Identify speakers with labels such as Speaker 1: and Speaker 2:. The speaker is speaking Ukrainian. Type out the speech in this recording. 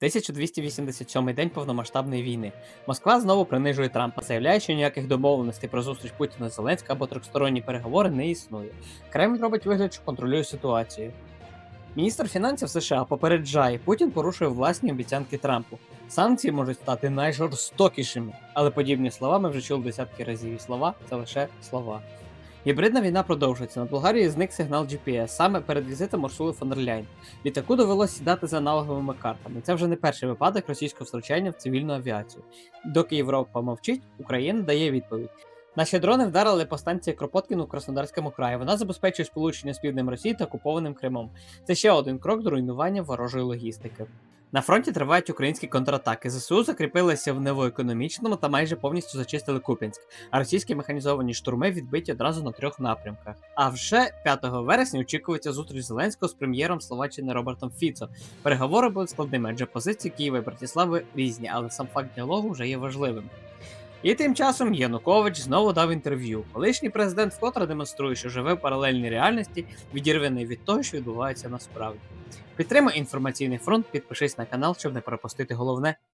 Speaker 1: 1287 день повномасштабної війни. Москва знову принижує Трампа, заявляє, що ніяких домовленостей про зустріч Путіна Зеленська або трьохсторонні переговори не існує. Кремль робить вигляд, що контролює ситуацію. Міністр фінансів США попереджає, Путін порушує власні обіцянки Трампу. Санкції можуть стати найжорстокішими, але подібні слова ми вже чули десятки разів. І слова це лише слова. Гібридна війна продовжується. Над Болгарією зник сигнал GPS саме перед візитом Урсули фон дер Ляйн. Літаку довелося сідати за аналоговими картами. Це вже не перший випадок російського втручання в цивільну авіацію. Доки Європа мовчить, Україна дає відповідь. Наші дрони вдарили по станції Кропоткін у Краснодарському краї. Вона забезпечує сполучення з півднем Росії та окупованим Кримом. Це ще один крок до руйнування ворожої логістики. На фронті тривають українські контратаки. ЗСУ закріпилися в невоекономічному та майже повністю зачистили Куп'янськ, а російські механізовані штурми відбиті одразу на трьох напрямках. А вже 5 вересня очікується зустріч Зеленського з прем'єром Словаччини Робертом Фіцо. Переговори будуть складними, адже позиції Києва і Братислави різні, але сам факт діалогу вже є важливим. І тим часом Янукович знову дав інтерв'ю. Колишній президент вкотре демонструє, що живе в паралельній реальності, відірваний від того, що відбувається насправді. Підтримай інформаційний фронт, підпишись на канал, щоб не пропустити головне.